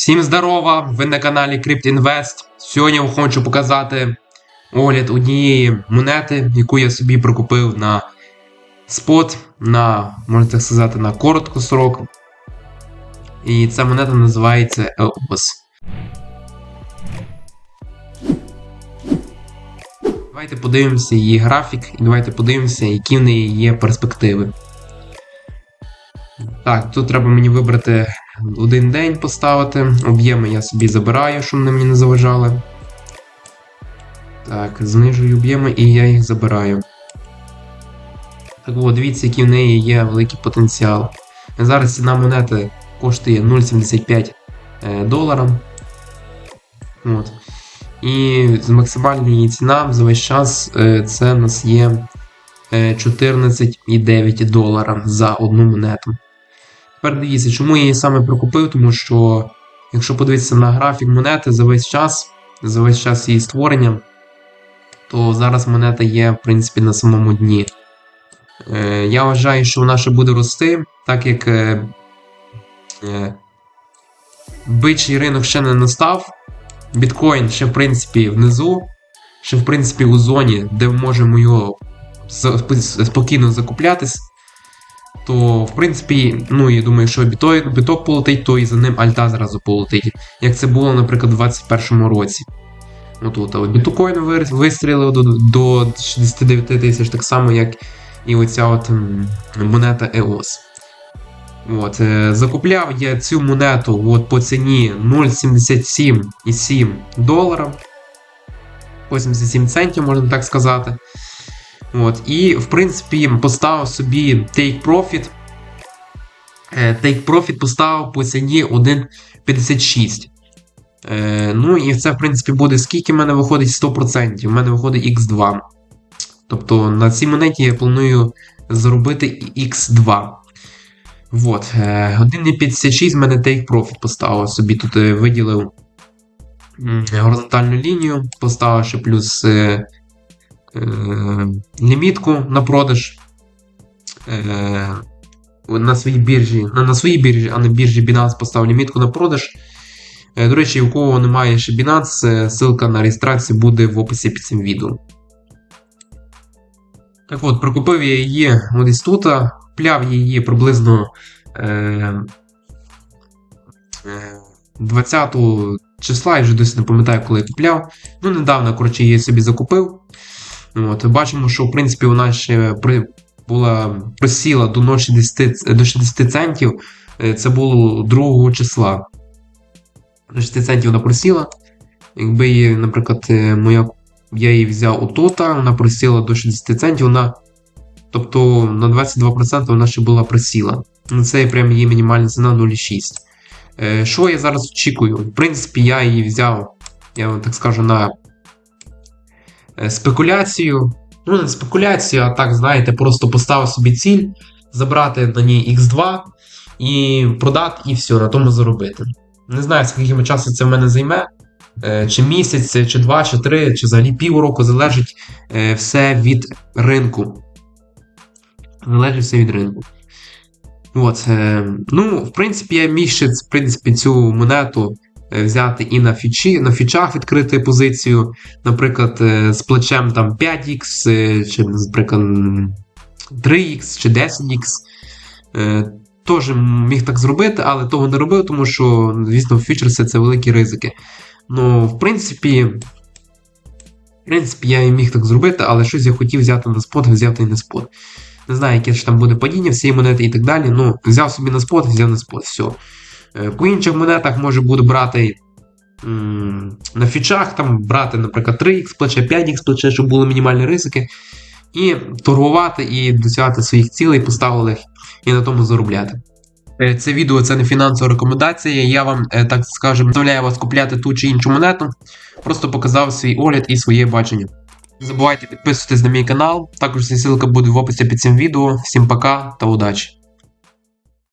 Всім здорова! Ви на каналі CryptInvest. Сьогодні я вам хочу показати огляд однієї монети, яку я собі прикупив на спот, на, можна так сказати, на короткосрок. І ця монета називається EOS. Давайте подивимося її графік і давайте подивимося, які в неї є перспективи. Так, тут треба мені вибрати один день поставити. Об'єми я собі забираю, щоб вони мені не заважали. Так, знижую об'єми і я їх забираю. Так от, дивіться, який в неї є великий потенціал. Зараз ціна монети коштує 0,75 е, долара. От. І максимальна її ціна за весь час е, це у нас є е, 14,9 долара за одну монету. Тепер дивіться, чому я її саме прикупив, тому що, якщо подивитися на графік монети за весь час, за весь час її створення, то зараз монета є, в принципі, на самому дні. Е, я вважаю, що вона ще буде рости, так як е, е, бичий ринок ще не настав. Біткоін ще, в принципі, внизу, ще, в принципі, у зоні, де можемо його спокійно закуплятись то в принципі, ну я думаю, що біток, полетить, то і за ним альта зразу полетить. Як це було, наприклад, у 2021 році. Отут, але біткоін вистрілив до, до 69 тисяч, так само, як і оця от монета EOS. От, е, закупляв я цю монету от, по ціні 0,77,7 долара. 87 центів, можна так сказати. От, і, в принципі, поставив собі Take Profit. Е, Take Profit поставив по ціні 1,56. Е, ну і це, в принципі, буде скільки в мене виходить 100%. У мене виходить X2. Тобто на цій монеті я планую заробити X2. Вот. е, 1,56 в мене Take Profit поставив собі. Тут е, виділив горизонтальну лінію, поставив ще плюс. Е, е, лімітку на продаж е, на своїй біржі, на, своїй біржі, а на біржі Binance поставив лімітку на продаж. Е, до речі, у кого немає ще Binance, ссылка на реєстрацію буде в описі під цим відео. Так от, прикупив я її ось тут, купляв її приблизно е, е, 20 числа, я вже досі не пам'ятаю, коли я купляв. Ну, недавно, коротше, її собі закупив. От, бачимо, що в принципі вона ще при, була просіла до 0,60 до 60 центів. Е, Це було 2 числа. До 60 центів вона просіла. Якби її, наприклад, е, моя, я її взяв у тота, вона просіла до 60 центів, вона, тобто на 22% вона ще була просіла. Ну, Це прям її мінімальна ціна 0,6. Е, Що я зараз очікую? В принципі, я її взяв, я так скажу, на спекуляцію. Ну, не спекуляцію, а так, знаєте, просто поставив собі ціль, забрати на ній X2 і продати, і все, на тому заробити. Не знаю, скільки часу це в мене займе. е, Чи місяць, чи два, чи три, чи взагалі півроку, залежить е, все від ринку. Залежить все від ринку. От, е, ну, в принципі, я ще в принципі, цю монету е, взяти і на фічі, на фічах відкрити позицію, наприклад, е, з плечем там 5х, е, чи, наприклад, 3х чи 10х. Е, Теж міг так зробити, але того не робив, тому що, звісно, фьючерси це великі ризики. Ну, в принципі, в принципі, я і міг так зробити, але щось я хотів взяти на спот, взяв і на спот. Не знаю, яке ж там буде падіння всієї монети і так далі. Ну, взяв собі на спот, взяв на спот, все. Е, По інших монетах може буду брати на фічах, там брати, наприклад, 3х плече, 5х плече, щоб були мінімальні ризики. І торгувати, і досягати своїх цілей, поставлених, і на тому заробляти. Е, Це відео це не фінансова рекомендація. Я вам, е, так скажемо, наставляю вас купляти ту чи іншу монету. Просто показав свій огляд і своє бачення. Не забувайте підписуватись на мій канал. Також ця ссылка буде в описі під цим відео. Всім пока та удачі!